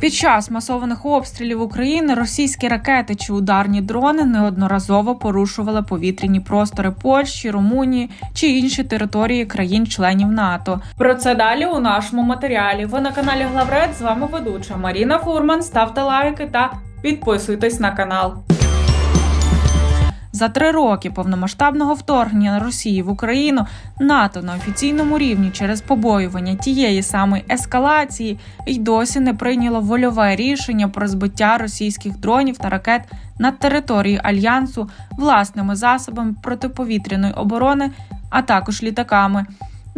Під час масованих обстрілів України російські ракети чи ударні дрони неодноразово порушували повітряні простори Польщі, Румунії чи інші території країн-членів НАТО. Про це далі у нашому матеріалі. Ви на каналі Главред. З вами ведуча Маріна Фурман. Ставте лайки та підписуйтесь на канал. За три роки повномасштабного вторгнення Росії в Україну НАТО на офіційному рівні через побоювання тієї самої ескалації й досі не прийняло вольове рішення про збиття російських дронів та ракет над територією альянсу власними засобами протиповітряної оборони, а також літаками.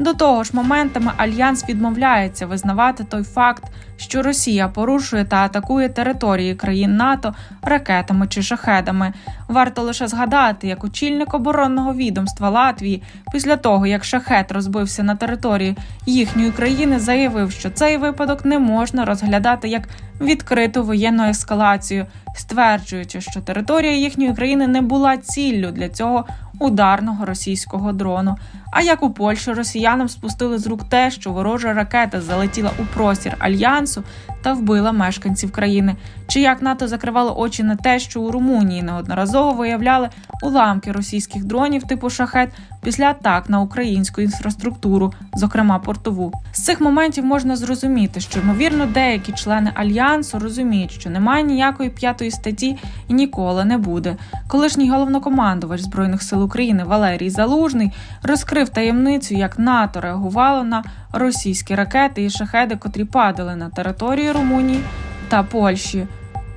До того ж, моментами альянс відмовляється визнавати той факт, що Росія порушує та атакує території країн НАТО ракетами чи шахедами. Варто лише згадати, як очільник оборонного відомства Латвії після того, як шахет розбився на території їхньої країни, заявив, що цей випадок не можна розглядати як відкриту воєнну ескалацію, стверджуючи, що територія їхньої країни не була ціллю для цього ударного російського дрону. А як у Польщі росіянам спустили з рук те, що ворожа ракета залетіла у простір альянсу та вбила мешканців країни, чи як НАТО закривало очі на те, що у Румунії неодноразово виявляли уламки російських дронів типу шахет після атак на українську інфраструктуру, зокрема портову. З цих моментів можна зрозуміти, що ймовірно деякі члени альянсу розуміють, що немає ніякої п'ятої статті і ніколи не буде. Колишній головнокомандувач збройних сил України Валерій Залужний розкрив таємницю, як НАТО реагувало на російські ракети і шахеди, котрі падали на території Румунії та Польщі.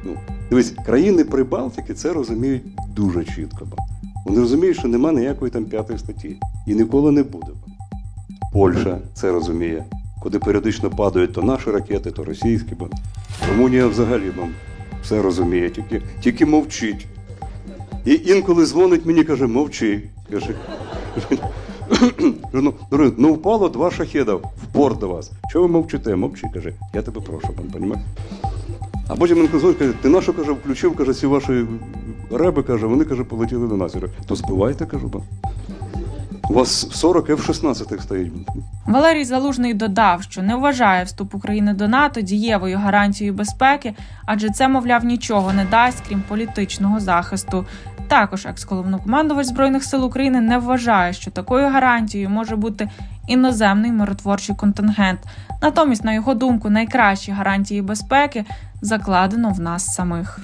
Ну, дивись, країни Прибалтики це розуміють дуже чітко. Вони розуміють, що нема ніякої там п'ятої статті. І ніколи не буде. Польща це розуміє. Куди періодично падають то наші ракети, то російські. Румунія взагалі все розуміє, тільки, тільки мовчить. І інколи дзвонить мені, каже, мовчи. Каже, ну, ну, впало два шахеда в порт до вас. Чого ви мовчите? Мовчи, каже. Я тебе прошу, пан, понімаєш? А потім він дзвонить, каже, ти на що каже, включив, каже, ці ваші реби, каже, вони каже, полетіли до нас. Я говорю, то збивайте, кажу, бо. У вас 40 F-16 стоїть. Валерій Залужний додав, що не вважає вступ України до НАТО дієвою гарантією безпеки, адже це, мовляв, нічого не дасть, крім політичного захисту. Також екс-головнокомандувач збройних сил України не вважає, що такою гарантією може бути іноземний миротворчий контингент. Натомість, на його думку, найкращі гарантії безпеки закладено в нас самих.